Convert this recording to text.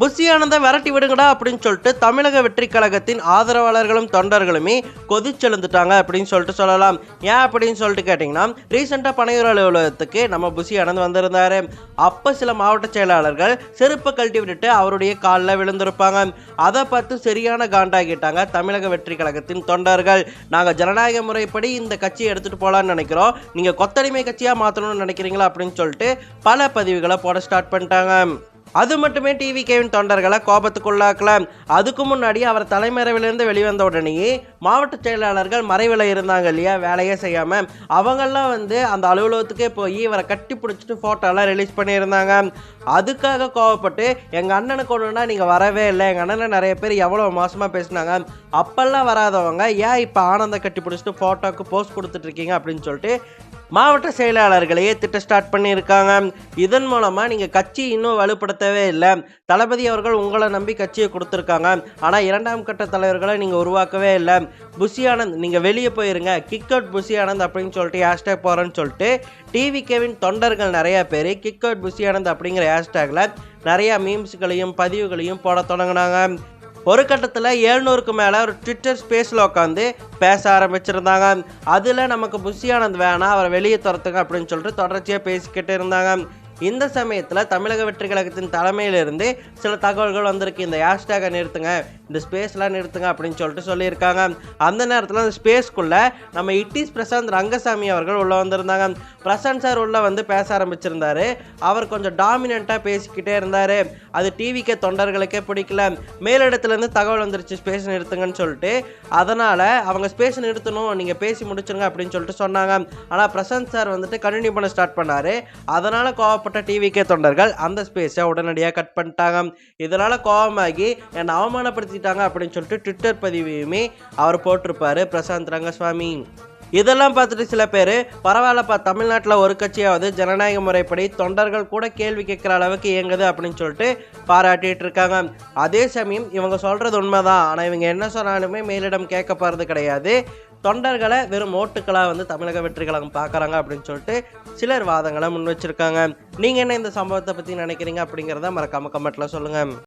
Bussy ஆனந்த விரட்டி விடுங்கடா அப்படின்னு சொல்லிட்டு தமிழக வெற்றி கழகத்தின் ஆதரவாளர்களும் தொண்டர்களுமே கொதிச்செழுந்துட்டாங்க அப்படின்னு சொல்லிட்டு சொல்லலாம். ஏன் அப்படின்னு சொல்லிட்டு கேட்டிங்கன்னா ரீசெண்டாக பனையூர் அலுவலகத்துக்கு நம்ம புஷி ஆனந்த் அப்போ சில மாவட்ட செயலாளர்கள் செருப்பை கழட்டி விட்டுட்டு அவருடைய காலில் விழுந்திருப்பாங்க. அதை பார்த்து சரியான காண்டாகிட்டாங்க தமிழக வெற்றி கழகத்தின் தொண்டர்கள். நாங்கள் ஜனநாயக முறைப்படி இந்த கட்சியை எடுத்துகிட்டு போகலான்னு நினைக்கிறோம். நீங்கள் கொத்தடிமை கட்சியாக மாற்றணும்னு நினைக்கிறீங்களா அப்படின்னு சொல்லிட்டு பல பதிவுகளை போட ஸ்டார்ட் பண்ணிட்டாங்க. அது மட்டுமே டிவி கேவின் தொண்டர்களை கோபத்துக்குள்ளாக்கலாம் அதுக்கு முன்னாடி அவர் தலைமறைவிலிருந்து வெளிவந்த உடனேயே மாவட்ட செயலாளர்கள் மறைவில் இருந்தாங்க இல்லையா? வேலையே செய்யாமல் அவங்கெல்லாம் வந்து அந்த அலுவலகத்துக்கே போய் இவரை கட்டி பிடிச்சிட்டு ஃபோட்டோலாம் ரிலீஸ் பண்ணியிருந்தாங்க. அதுக்காக கோவப்பட்டு எங்கள் அண்ணனுக்கு ஒன்றுனா நீங்கள் வரவே இல்லை. எங்கள் அண்ணனை நிறைய பேர் எவ்வளோ மோசமாக பேசினாங்க. அப்பெல்லாம் வராதவங்க ஏன் இப்போ ஆனந்த கட்டி பிடிச்சிட்டு ஃபோட்டோக்கு போஸ்ட் கொடுத்துட்ருக்கீங்க அப்படின்னு சொல்லிட்டு மாவட்ட செயலாளர்களையே திட்ட ஸ்டார்ட் பண்ணியிருக்காங்க. இதன் மூலமாக நீங்கள் கட்சி இன்னும் வலுப்படுத்தவே இல்லை. தளபதி அவர்கள் உங்களை நம்பி கட்சியை கொடுத்துருக்காங்க. ஆனால் இரண்டாம் கட்ட தலைவர்களை நீங்கள் உருவாக்கவே இல்லை. புஷி ஆனந்த் நீங்கள் வெளியே போயிருங்க. கிக் அவுட் புஷி ஆனந்த் அப்படின்னு சொல்லிட்டு ஹேஷ்டேக் போகிறேன்னு சொல்லிட்டு டிவி கேவின் தொண்டர்கள் நிறையா பேர் கிக் அவுட் புஷி ஆனந்த் அப்படிங்கிற ஹேஷ்டேக்கில் நிறையா மீம்ஸ்களையும் பதிவுகளையும் போட தொடங்கினாங்க. ஒரு கட்டத்தில் ஏழ்நூறுக்கு மேலே ஒரு ட்விட்டர் ஸ்பேஸில் உட்காந்து பேச ஆரம்பிச்சிருந்தாங்க. அதில் நமக்கு புஷியானந்த் வேணாம் அவரை வெளியே துரத்துங்க அப்படின்னு சொல்லிட்டு தொடர்ச்சியாக பேசிக்கிட்டு இருந்தாங்க. இந்த சமயத்தில் தமிழக வெற்றி கழகத்தின் தலைமையிலிருந்து சில தகவல்கள் வந்திருக்கு. இந்த ஹேஷ்டேகை நிறுத்துங்க. இந்த ஸ்பேஸ்லாம் நிறுத்துங்க அப்படின்னு சொல்லிட்டு சொல்லியிருக்காங்க. அந்த நேரத்தில் அந்த ஸ்பேஸ்க்குள்ளே நம்ம இட்டிஸ் பிரசாந்த் ரங்கசாமி அவர்கள் உள்ளே வந்திருந்தாங்க. பிரசாந்த் சார் உள்ளே வந்து பேச ஆரம்பிச்சிருந்தாரு. அவர் கொஞ்சம் டாமினண்ட்டாக பேசிக்கிட்டே இருந்தார். அது டிவிக்கே தொண்டர்களுக்கே பிடிக்கல. மேலிடத்துலேருந்து தகவல் வந்துருச்சு ஸ்பேஸ் நிறுத்துங்கன்னு சொல்லிட்டு. அதனால் அவங்க ஸ்பேஸ் நிறுத்தணும் நீங்கள் பேசி முடிச்சிருங்க அப்படின்னு சொல்லிட்டு சொன்னாங்க. ஆனால் பிரசாந்த் சார் வந்துட்டு கண்டினியூ பண்ண ஸ்டார்ட் பண்ணார். அதனால் கோவப்பட்ட டிவிக்கே தொண்டர்கள் அந்த ஸ்பேஸை உடனடியாக கட் பண்ணிட்டாங்க. இதனால் கோவமாகி என்னை அவமானப்படுத்தி அவமானப்படுத்திட்டாங்க அப்படின்னு சொல்லிட்டு ட்விட்டர் பதிவையுமே அவர் போட்டிருப்பாரு. பிரசாந்த் ரங்கசுவாமி இதெல்லாம் பார்த்துட்டு சில பேர் பரவாயில்லப்பா தமிழ்நாட்டில் ஒரு கட்சியாவது ஜனநாயக முறைப்படி தொண்டர்கள் கூட கேள்வி கேட்குற அளவுக்கு இயங்குது அப்படின்னு சொல்லிட்டு பாராட்டிகிட்டு இருக்காங்க. அதே சமயம் இவங்க சொல்கிறது உண்மைதான். ஆனால் இவங்க என்ன சொன்னாலுமே மேலிடம் கேட்க போகிறது கிடையாது. தொண்டர்களை வெறும் ஓட்டுக்களாக வந்து தமிழக வெற்றி கழகம் பார்க்குறாங்க அப்படின்னு சொல்லிட்டு சிலர் வாதங்களை முன் வச்சிருக்காங்க. நீங்கள் என்ன இந்த சம்பவத்தை பற்றி நினைக்கிறீங்க அப்படிங்கிறத மறக்காம கமெண்ட்டில் சொல்லுங்கள்